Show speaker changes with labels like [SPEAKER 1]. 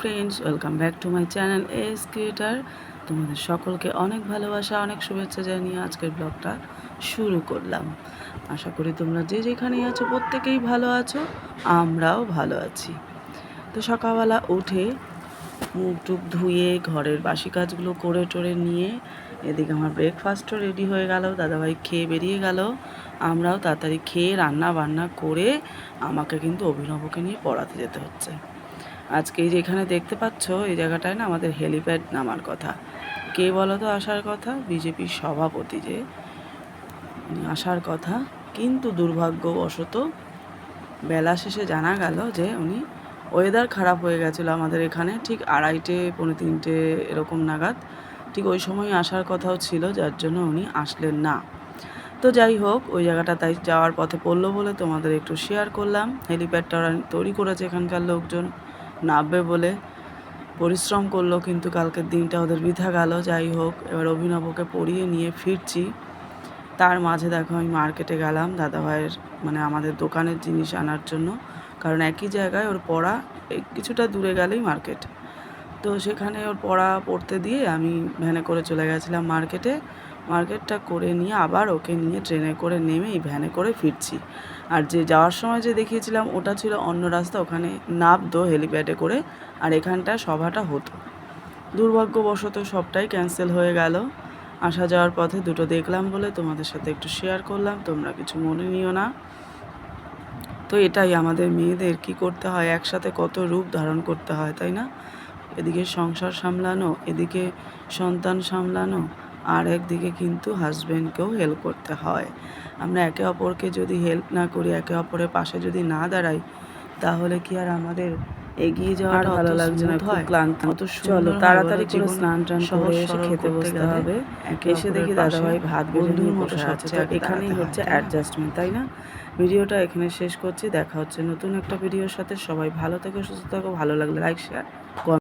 [SPEAKER 1] Friends welcome back to my channel S creator তোমাদের সকলকে অনেক ভালোবাসা, অনেক শুভেচ্ছা জানিয়ে আজকের ব্লগটা শুরু করলাম। আশা করি তোমরা যে যেখানেই আছো, প্রত্যেকেই ভালো আছো, আমরাও ভালো আছি। তো সকালবেলা উঠে মুখ টুক ধুয়ে ঘরের বাসি কাজগুলো করে টোরে নিয়ে এদিকে আমার ব্রেকফাস্টও রেডি হয়ে গেল, দাদাভাই খেয়ে বেরিয়ে গেল। আমরাও তাড়াতাড়ি খেয়ে রান্না বান্না করে আমাকে কিন্তু অভিনবকে নিয়ে পড়াতে যেতে হচ্ছে। আজকে এই যে এখানে দেখতে পাচ্ছ, এই জায়গাটায় না আমাদের হেলিপ্যাড নামার কথা। কে বলো তো আসার কথা? বিজেপির সভাপতি যে আসার কথা। কিন্তু দুর্ভাগ্যবশত বেলা শেষে জানা গেল যে, উনি ওয়েদার খারাপ হয়ে গেছিল আমাদের এখানে, ঠিক আড়াইটে, পৌনে তিনটে এরকম নাগাদ। ঠিক ওই সময় আসার কথাও ছিল, যার জন্য উনি আসলেন না। তো যাই হোক, ওই জায়গাটা তাই যাওয়ার পথে পড়ল বলে তোমাদের একটু শেয়ার করলাম। হেলিপ্যাডটা তৈরি করেছে এখানকার লোকজন। নামবে বলে পরিশ্রম করল, কিন্তু কালকের দিনটা ওদের বৃথা গেল। যাই হোক, এবার অভিনবকে পড়িয়ে নিয়ে ফিরছি। তার মাঝে দেখো আমি মার্কেটে গেলাম দাদাভাইয়ের মানে আমাদের দোকানের জিনিস আনার জন্য। কারণ একই জায়গায় ওর পড়া কিছুটা দূরে গেলেই মার্কেট। তো সেখানে ওর পড়া পড়তে দিয়ে আমি ভ্যানে করে চলে গেছিলাম মার্কেটে। মার্কেটটা করে নিয়ে আবার ওকে নিয়ে ট্রেনে করে নেমে এই ভ্যানে করে ফিরছি। আর যে যাওয়ার সময় যে দেখিয়েছিলাম, ওটা ছিল অন্য রাস্তা, ওখানে নামতো হেলিপ্যাডে করে, আর এখানটা সভাটা হতো। দুর্ভাগ্যবশত সবটাই ক্যান্সেল হয়ে গেল। আসা যাওয়ার পথে দুটো দেখলাম বলে তোমাদের সাথে একটু শেয়ার করলাম, তোমরা কিছু মনে নিও না। তো এটাই আমাদের মেয়েদের কি করতে হয়, একসাথে কত রূপ ধারণ করতে হয়, তাই না? এদিকে সংসার সামলানো, এদিকে সন্তান সামলানো আর একদিকে কিন্তু হাজব্যান্ডকেও হেল্প করতে হয়। আমরা একে অপরকে যদি হেল্প না করি একে অপরের পাশে যদি না দাঁড়াই তাহলে কি আর আমাদের এগিয়ে যাওয়ার ভালো লাগছে না খুব ক্লান্ত। মতো চলো তাড়াতাড়ি করে স্নান টান করে এসে খেতে বসতে হবে। এসে দেখি দাদাভাই ভাত নিয়ে বসে আছে। এখানেই হচ্ছে অ্যাডজাস্টমেন্ট তাই না? ভিডিওটা এখানে শেষ করছি। দেখা হচ্ছে নতুন একটা ভিডিওর সাথে। সবাই ভালো থেকো সুস্থ থাকো ভালো লাগলে লাইক শেয়ার